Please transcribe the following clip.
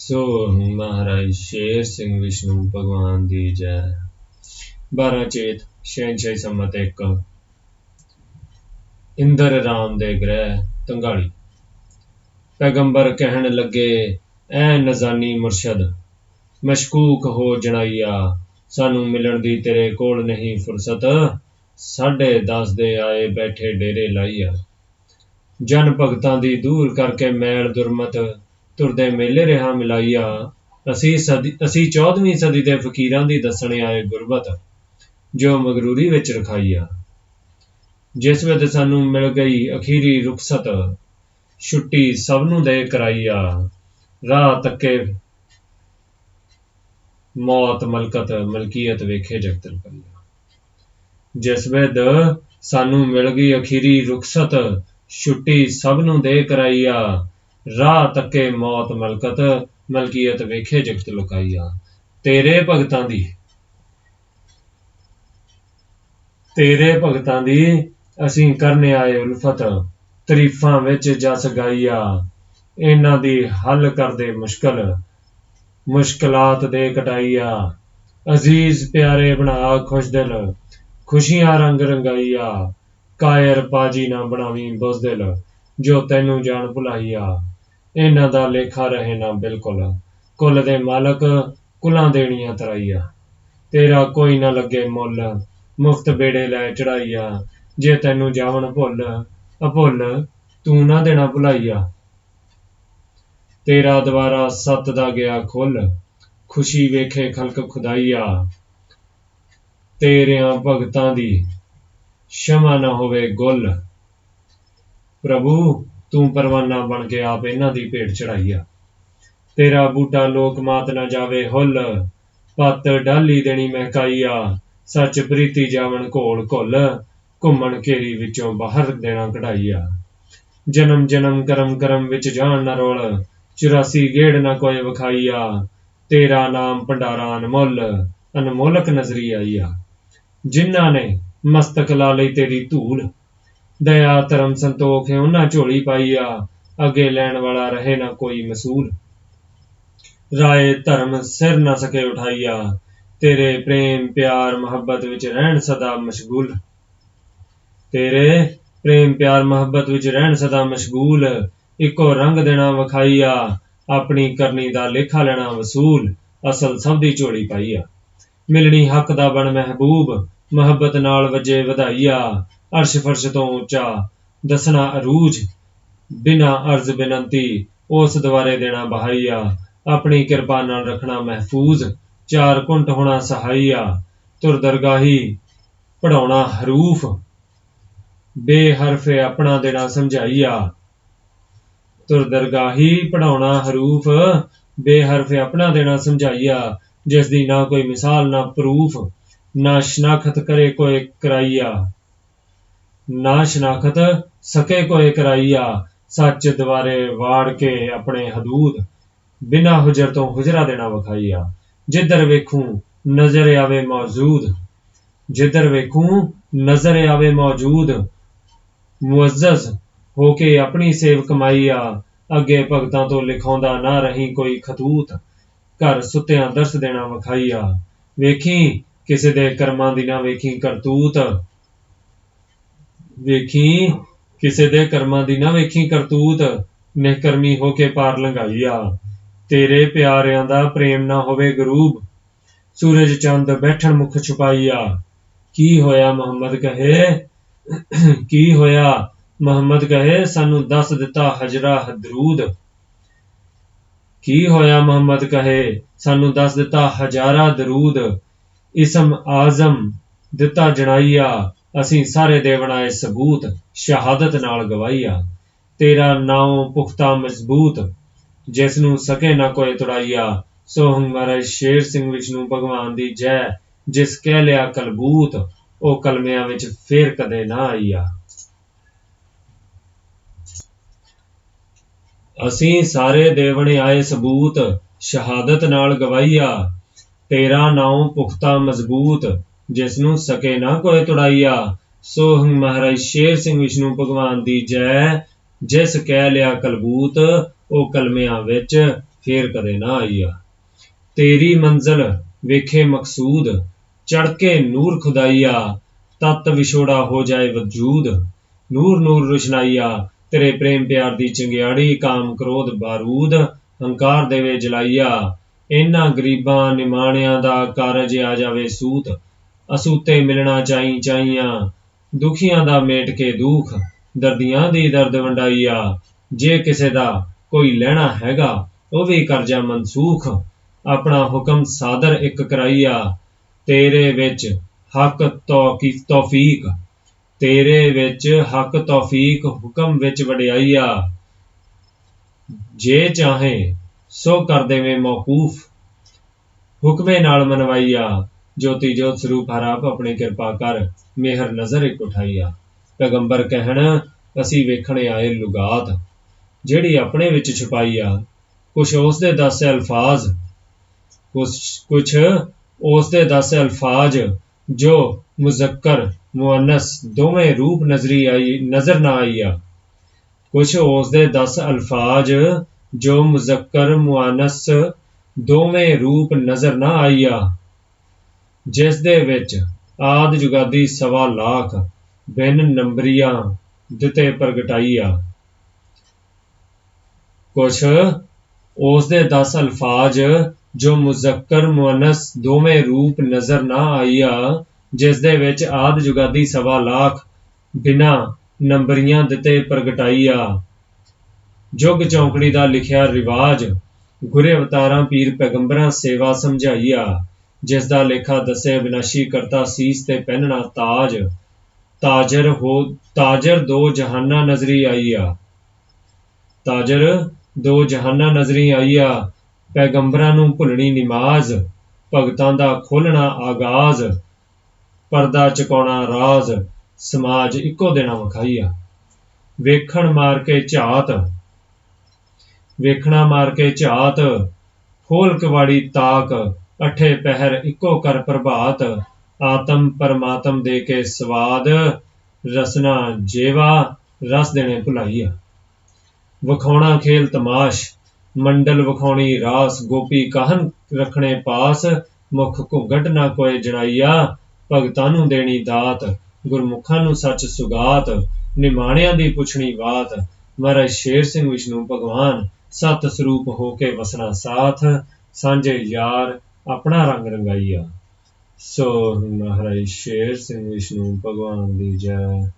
ਸੋ ਮਹਾਰਾਜ, ਸ਼ੇਰ ਸਿੰਘ ਵਿਸ਼ਨੂੰ, ਭਗਵਾਨ ਦੀ ਜੈ। 12 ਚੇਤ ਸ਼ੈਨਸ਼ਾਹੀ ਸੰਮਤ ਇੱਕ। ਇੰਦਰ ਰਾਮ ਦੇ ਗ੍ਰਹਿ, ਤੰਗਾਲੀ। ਪੈਗੰਬਰ ਕਹਿਣ ਲੱਗੇ, ਐ ਨਜ਼ਾਨੀ ਮੁਰਸ਼ਦ, ਮਸ਼ਕੂਕ ਹੋ ਜਣਾਈਆ, ਸਾਨੂੰ ਮਿਲਣ ਦੀ ਤੇਰੇ ਕੋਲ ਨਹੀਂ ਫੁਰਸਤ। ਸਾਢੇ ਦਸ ਦੇ ਆਏ ਬੈਠੇ ਡੇਰੇ ਲਾਈਆ। ਜਨ ਭਗਤਾਂ ਦੀ ਦੂਰ ਕਰਕੇ ਮੈਲ ਦੁਰਮਤ ਤੁਰਦੇ ਮੇਲੇ ਰਿਹਾ ਮਿਲਾਈਆ ਅਸੀਂ ਸਦੀ, ਅਸੀਂ 14ਵੀਂ ਸਦੀ ਦੇ ਫਕੀਰਾਂ ਦੀ ਦੱਸਣੇ ਆਏ ਗੁਰਬਤ, ਜੋ ਮਗਰੂਰੀ ਵਿੱਚ ਰਖਾਈਆ। ਜਿਸ ਵੇਦ ਸਾਨੂੰ ਮਿਲ ਗਈ ਅਖੀਰੀ ਰੁਖਸਤ, ਛੁੱਟੀ ਸਭ ਨੂੰ ਦੇ ਕਰਾਈਆ। ਰਾਹ ਤੱਕੇ ਮੌਤ ਮਲਕਤ ਮਲਕੀਅਤ ਵੇਖੇ ਜਗਤ ਰੁਪਈਆ। ਜਿਸ ਵੇਦ ਸਾਨੂੰ ਮਿਲ ਗਈ ਅਖੀਰੀ ਰੁਖਸਤ, ਛੁੱਟੀ ਸਭ ਨੂੰ ਦੇ ਕਰਾਈਆ। ਰਾਹ ਤੱਕੇ ਮੌਤ ਮਲਕਤ, ਮਲਕੀਅਤ ਵੇਖੇ ਜਗਤ ਲੁਕਾਈਆ। ਤੇਰੇ ਭਗਤਾਂ ਦੀ ਤੇਰੇ ਭਗਤਾਂ ਦੀ ਅਸੀਂ ਕਰਨੇ ਆਏ ਉਲਫਤ, ਤਰੀਫਾਂ ਵਿੱਚ ਜਸ ਗਾਈਆ। ਇਹਨਾਂ ਦੀ ਹੱਲ ਕਰਦੇ ਮੁਸ਼ਕਲ, ਮੁਸ਼ਕਲਾਤ ਦੇ ਕਟਾਈਆ। ਅਜ਼ੀਜ਼ ਪਿਆਰੇ ਬਣਾ ਖੁਸ਼ ਦਿਲ, ਖੁਸ਼ੀਆਂ ਰੰਗ ਰੰਗਾਈਆ। ਕਾਇਰ ਪਾਜੀ ਨਾ ਬਣਾਵੀਂ ਬੁਜ਼ਦਿਲ, ਜੋ ਤੈਨੂੰ ਜਾਣ ਭੁਲਾਈਆ। ਇਹਨਾਂ ਦਾ ਲੇਖਾ ਰਹੇ ਨਾ ਬਿਲਕੁਲ। ਕੁੱਲ ਦੇ ਮਾਲਕ ਕੁਲਾਂ ਦੇਣੀਆਂ ਤਰਾਈਆ। ਤੇਰਾ ਕੋਈ ਨਾ ਲੱਗੇ ਮੁੱਲ, ਮੁਫਤ ਬੇੜੇ ਲੈ ਚੜਾਈਆ। ਜੇ ਤੈਨੂੰ ਜਾਵਣ ਭੁੱਲ, ਅਭੁੱਲ, ਤੂੰ ਨਾ ਦੇਣਾ ਭੁਲਾਈਆ। ਤੇਰਾ ਦੁਆਰਾ ਸੱਤ ਦਾ ਗਿਆ ਖੁੱਲ, ਖੁਸ਼ੀ ਵੇਖੇ ਖਲਕ ਖੁਦਾਈਆ। ਤੇਰਿਆਂ ਭਗਤਾਂ ਦੀ ਸ਼ਮਾ ਨਾ ਹੋਵੇ ਗੁੱਲ। ਪ੍ਰਭੂ ਤੂੰ ਪਰਵਾਨਾ ਬਣ ਕੇ ਆਪ ਇਹਨਾਂ ਦੀ ਭੇਟ ਚੜਾਈਆ ਤੇਰਾ ਬੂਟਾ ਲੋਕ ਮਾਤ ਨਾ ਜਾਵੇ, ਹੁੱਲ। ਪੱਤ ਡਾਲੀ ਦੇਣੀ ਮਹਿਕਾਈਆ ਸੱਚ ਪ੍ਰੀਤੀ ਜਾਵਣ ਘੋਲ ਘੁੱਲ। ਘੁੰਮਣ ਘੇਰੀ ਵਿੱਚੋਂ ਬਾਹਰ ਦੇਣਾ ਕਢਾਈਆ ਜਨਮ ਜਨਮ ਕਰਮ ਕਰਮ ਵਿੱਚ ਜਾਣ ਨਾ ਰੋਲ। 84 ਗੇੜ ਨਾ ਕੋਈ ਵਿਖਾਈਆ ਤੇਰਾ ਨਾਮ ਭੰਡਾਰਾ ਅਨਮੋਲ ਅਨਮੋਲਕ ਨਜ਼ਰੀ ਆਈਆ ਜਿਨ੍ਹਾਂ ਨੇ ਮਸਤਕ ਲਾ ਲਈ ਤੇਰੀ ਧੂਲ। ਦਇਆ ਧਰਮ ਸੰਤੋਖ ਹੈ, ਉਹਨਾਂ ਝੋਲੀ ਪਾਈਆ ਅੱਗੇ ਲੈਣ ਵਾਲਾ ਰਹੇ ਨਾ ਕੋਈ ਮਸੂਲ। ਰਾਏ ਧਰਮ ਸਿਰ ਨਾ ਸਕੇ ਉਠਾਈਆ, ਤੇਰੇ ਪ੍ਰੇਮ ਪਿਆਰ ਮੁਹੱਬਤ ਵਿੱਚ ਰਹਿਣ ਸਦਾ ਮਸ਼ਗੂਲ। ਤੇਰੇ ਪ੍ਰੇਮ ਪਿਆਰ ਮੁਹੱਬਤ ਵਿੱਚ ਰਹਿਣ ਸਦਾ ਮਸ਼ਗੂਲ, ਇੱਕੋ ਰੰਗ ਦੇਣਾ ਵਿਖਾਈਆ, ਆਪਣੀ ਕਰਨੀ ਦਾ ਲੇਖਾ ਲੈਣਾ ਵਸੂਲ, ਅਸਲ ਸਭ ਦੀ ਝੋਲੀ ਪਾਈਆ ਮਿਲਣੀ ਹੱਕ ਦਾ ਬਣ ਮਹਿਬੂਬ, ਮੁਹੱਬਤ ਨਾਲ ਵਜੇ ਵਧਾਈਆ ਅਰਸ਼ ਫਰਸ਼ ਤੋਂ ਉੱਚਾ ਦਸਣਾ ਅਰੂਜ। ਬਿਨਾ ਅਰਜ਼ ਬੇਨੰਤੀ ਉਸ ਦੁਆਰੇ ਦੇਣਾ ਬਹਾਈਆ। ਆਪਣੀ ਕਿਰਪਾ ਨਾਲ ਰੱਖਣਾ ਮਹਿਫੂਜ਼। ਚਾਰ ਕੁੰਟ ਹੋਣਾ ਸਹਾਈਆ। ਤੁਰ ਦਰਗਾਹੀ ਪੜਾਉਣਾ ਹਰੂਫ। ਬੇਹਰਫ ਆਪਣਾ ਦੇਣਾ ਸਮਝਾਈਆ। ਤੁਰ ਦਰਗਾਹੀ ਪੜਾਉਣਾ ਹਰੂਫ। ਬੇਹਰਫੇ ਆਪਣਾ ਦੇਣਾ ਸਮਝਾਈਆ। ਜਿਸ ਦੀ ਨਾ ਕੋਈ ਮਿਸਾਲ, ਨਾ ਪ੍ਰੂਫ। ਨਾ ਸ਼ਨਾਖਤ ਕਰੇ ਕੋਈ ਕਰਾਈਆ। ਨਾ ਸ਼ਨਾਖਤ ਸਕੇ ਕੋਈ ਕਰਾਈਆ, ਸੱਚ ਦੁਆਰੇ ਵਾੜ ਕੇ ਆਪਣੇ ਹਦੂਦ, ਬਿਨਾ ਹੁਜਰ ਤੋਂ ਹੁਜਰਾ ਦੇਣਾ ਵਿਖਾਈਆ। ਜਿੱਧਰ ਵੇਖੂੰ ਨਜ਼ਰ ਆਵੇ ਮੌਜੂਦ, ਜਿੱਧਰ ਵੇਖੂੰ ਨਜ਼ਰ ਆਵੇ ਮੌਜੂਦ, ਮੁਅੱਜ਼ਜ਼ ਹੋ ਕੇ ਆਪਣੀ ਸੇਵ ਕਮਾਈਆ, ਅੱਗੇ ਭਗਤਾਂ ਤੋਂ ਲਿਖਾਉਂਦਾ ਨਾ ਰਹੀ ਕੋਈ ਖਤੂਤ, ਘਰ ਸੁੱਤਿਆਂ ਦਰਸ ਦੇਣਾ ਵਿਖਾਈਆ। ਵੇਖੀ, ਕਿਸੇ ਦੇ ਕਰਮਾਂ ਦੀ ਨਾ ਵੇਖੀ ਕਰਤੂਤ ਵੇਖੀ, ਕਿਸੇ ਦੇ ਕਰਮਾਂ ਦੀ ਨਾ ਵੇਖੀ ਕਰਤੂਤ, ਨਿਹਕਰਮੀ ਹੋ ਕੇ ਪਾਰ ਲੰਘਾਈਆ। ਤੇਰੇ ਪਿਆਰਿਆਂ ਦਾ ਪ੍ਰੇਮ ਨਾ ਹੋਵੇ ਗਰੂਬ, ਸੂਰਜ ਚੰਦ ਬੈਠਣ ਮੁਖ ਛੁਪਾਈਆ। ਕੀ ਹੋਇਆ ਮੁਹੰਮਦ ਕਹੇ? ਕੀ ਹੋਇਆ ਮੁਹੰਮਦ ਕਹੇ? ਸਾਨੂੰ ਦੱਸ ਦਿੱਤਾ ਹਜਰਾ ਦਰੂਦ ਕੀ ਹੋਇਆ ਮੁਹੰਮਦ ਕਹੇ? ਸਾਨੂੰ ਦੱਸ ਦਿੱਤਾ ਹਜ਼ਾਰਾ ਦਰੂਦ। ਇਸਮ ਆਜ਼ਮ ਦਿੱਤਾ ਜਣਾਈਆ। ਅਸੀਂ ਸਾਰੇ ਦੇ ਬਣਾਏ ਸਬੂਤ ਸ਼ਹਾਦਤ ਨਾਲ ਗਵਾਈਆ ਤੇਰਾ ਨਾਮ ਪੁਖਤਾ ਮਜ਼ਬੂਤ, ਜਿਸ ਨੂੰ ਸਕੇ ਨਾ ਕੋਈ ਤੁੜਾਈਆ, ਸੋ ਹਮਾਰਾ ਸ਼ੇਰ ਸਿੰਘ ਵਿਸ਼ਨੂੰ ਭਗਵਾਨ ਦੀ ਜੈ, ਜਿਸ ਕਹਿ ਲਿਆ ਕਲਬੂਤ, ਉਹ ਕਲਮਿਆਂ ਵਿੱਚ ਫੇਰ ਕਦੇ ਨਾ ਆਈਆ। ਅਸੀਂ ਸਾਰੇ ਦੇਵਣੇ ਆਏ ਸਬੂਤ, ਸ਼ਹਾਦਤ ਨਾਲ ਗਵਾਈਆ ਤੇਰਾ ਨਾਮ ਪੁਖਤਾ ਮਜ਼ਬੂਤ ਜਿਸ ਨੂੰ ਸਕੇ ਨਾ ਕੋਈ ਤੁੜਾਈਆ ਸੋ ਮਹਾਰਾਜ ਸ਼ੇਰ ਸਿੰਘ ਵਿਸ਼ਨੂੰ ਭਗਵਾਨ ਦੀ ਜੈ, ਜਿਸ ਕਹਿ ਲਿਆ ਕਲਬੂਤ, ਉਹ ਕਲਮਿਆਂ ਵਿੱਚ ਫੇਰ ਕਦੇ ਨਾ ਆਈਆ। ਤੇਰੀ ਮੰਜ਼ਲ ਵੇਖੇ ਮਕਸੂਦ ਚੜ ਕੇ ਨੂਰ ਖੁਦਾਈਆ, ਤਤ ਵਿਛੋੜਾ ਹੋ ਜਾਏ ਵਜੂਦ। ਨੂਰ ਨੂਰ ਰੁਸ਼ਨਾਈਆ, ਤੇਰੇ ਪ੍ਰੇਮ ਪਿਆਰ ਦੀ ਚੰਗਿਆੜੀ, ਕਾਮ ਕ੍ਰੋਧ ਬਾਰੂਦ, ਹੰਕਾਰ ਦੇਵੇ ਜਲਾਈਆ। ਇਹਨਾਂ ਗਰੀਬਾਂ ਨਿਮਾਣਿਆਂ ਦਾ ਕਾਰਜ ਆ ਜਾਵੇ ਸੂਤ। ਅਸੂਤੇ ਮਿਲਣਾ ਚਾਹੀ ਚਾਹੀਆਂ ਦੁਖੀਆਂ ਦਾ ਮੇਟ ਕੇ ਦੁਖ, ਦਰਦੀਆਂ ਦੀ ਦਰਦ ਵੰਡਾਈਆ। ਜੇ ਕਿਸੇ ਦਾ ਕੋਈ ਲੈਣਾ ਹੈਗਾ, ਉਹ ਵੀ ਕਰਜ਼ਾ ਮਨਸੂਖ। ਆਪਣਾ ਹੁਕਮ ਸਾਦਰ ਇੱਕ ਕਰਾਈਆ। ਤੇਰੇ ਵਿੱਚ ਹੱਕ ਤੌਕੀ, ਤੌਫੀਕ। ਤੇਰੇ ਵਿੱਚ ਹੱਕ ਤੌਫੀਕ ਹੁਕਮ ਵਿੱਚ ਵਡਿਆਈਆ। ਜੇ ਚਾਹੇ ਸੋ ਕਰ ਦੇਵੇਂ ਮੌਕੂਫ। ਹੁਕਮੇ ਨਾਲ ਮਨਵਾਈਆ। ਜੋਤੀ ਜੋਤ ਸਰੂਪ ਹਰ ਆਪ ਆਪਣੀ ਕਿਰਪਾ ਕਰ, ਮਿਹਰ ਨਜ਼ਰ ਇੱਕ ਉਠਾਈਆ। ਪੈਗੰਬਰ ਕਹਿਣ, ਅਸੀਂ ਵੇਖਣੇ ਆਏ ਲੁਗਾਤ। ਜਿਹੜੀ ਆਪਣੇ ਵਿੱਚ ਛੁਪਾਈ ਆ, ਕੁਛ ਉਸ ਦੇ ਦਸ ਅਲਫਾਜ਼, ਕੁਛ ਕੁਛ ਉਸ ਦੇ ਦਸ ਅਲਫਾਜ਼, ਜੋ ਮੁਜ਼ੱਕਰ, ਮੁਅੰਨਸ ਦੋਵੇਂ ਰੂਪ ਨਜ਼ਰੀ ਆਈ, ਨਜ਼ਰ ਨਾ ਆਈ ਆ ਕੁਛ ਉਸ ਦੇ 10 ਅਲਫਾਜ਼, ਜੋ ਮੁਜ਼ੱਕਰ, ਮੁਅੰਨਸ ਦੋਵੇਂ ਰੂਪ ਨਜ਼ਰ ਨਾ ਆਈਆ। ਜਿਸ ਦੇ ਵਿੱਚ ਆਦ ਜੁਗਾਦੀ ਸਵਾ ਲੱਖ ਬਿਨ ਨੰਬਰੀਆਂ ਦਿੱਤੇ ਪ੍ਰਗਟਾਈਆ ਕੁਛ ਉਸ ਦੇ 10 ਅਲਫਾਜ਼ ਜੋ ਮੁਜ਼ੱਕਰ ਮੁਅੰਨਸ ਦੋਵੇਂ ਰੂਪ ਨਜ਼ਰ ਨਾ ਆਈਆ ਜਿਸ ਦੇ ਵਿੱਚ ਆਦ ਜੁਗਾਦੀ ਸਵਾ ਲੱਖ ਬਿਨਾ ਨੰਬਰੀਆਂ ਦਿੱਤੇ ਪ੍ਰਗਟਾਈਆ ਜੁਗ ਚੌਂਕੜੀ ਦਾ ਲਿਖਿਆ ਰਿਵਾਜ ਗੁਰੇ ਅਵਤਾਰਾਂ, ਪੀਰ ਪੈਗੰਬਰਾਂ ਸੇਵਾ ਸਮਝਾਈਆ ਜਿਸ ਦਾ ਲੇਖਾ ਦੱਸੇ ਵਿਨਾਸ਼ੀ ਕਰਤਾ ਸੀਸ ਤੇ ਪਹਿਨਣਾ ਤਾਜ। ਤਾਜਰ ਹੋ, ਤਾਜਰ ਦੋ ਜਹਾਨਾਂ ਨਜ਼ਰੀ ਆਈਆ। ਤਾਜਰ ਦੋ ਜਹਾਨਾਂ ਨਜ਼ਰੀ ਆਈਆ। ਪੈਗੰਬਰਾਂ ਨੂੰ ਭੁੱਲਣੀ ਨਮਾਜ਼। ਭਗਤਾਂ ਦਾ ਖੋਲਣਾ ਆਗਾਜ਼। ਪਰਦਾ ਚੁਕਾਉਣਾ ਰਾਜ਼। ਸਮਾਜ ਇੱਕੋ ਦਿਨ ਵਿਖਾਈਆ। ਵੇਖਣ ਮਾਰ ਕੇ ਝਾਤ। ਵੇਖਣਾ ਮਾਰ ਕੇ ਝਾਤ। ਖੋਲ ਕਵਾੜੀ ਤਾਕ। ਅਠੇ ਪਹਿਰ ਇੱਕੋ ਕਰ ਪ੍ਰਭਾਤ, ਆਤਮ ਪਰਮਾਤਮ ਦੇ ਕੇ ਸਵਾਦ, ਰਸਨਾ ਜੇਵਾ, ਰਸ ਦੇਣੇ ਭੁਲਾਈਆ। ਵਖਾਉਣਾ ਖੇਲ ਤਮਾਸ਼, ਮੰਡਲ ਵਿਖਾਉਣੀ ਰਾਸ, ਗੋਪੀ ਕਾਹਨ ਰੱਖਣੇ ਪਾਸ, ਮੁਖ ਘੁੰਗਟ ਨਾ ਕੋਏ ਜਣਾਈਆ ਭਗਤਾਂ ਨੂੰ ਦੇਣੀ ਦਾਤ, ਗੁਰਮੁਖਾਂ ਨੂੰ ਸੱਚ ਸੁਗਾਤ, ਨਿਮਾਣਿਆਂ ਦੀ ਪੁੱਛਣੀ ਬਾਤ, ਮਹਾਰਾਜ ਸ਼ੇਰ ਸਿੰਘ ਵਿਸ਼ਨੂੰ ਭਗਵਾਨ, ਸਤ ਸਰੂਪ ਹੋ ਕੇ ਵਸਣਾ ਸਾਥ, ਸਾਂਝੇ ਯਾਰ ਆਪਣਾ ਰੰਗ ਰੰਗਾਈਆ ਸੋ ਮਹਾਰਾਜ ਸ਼ੇਰ ਸਿੰਘ ਵਿਸ਼ਨੂੰ ਭਗਵਾਨ ਦੀ ਜੈ।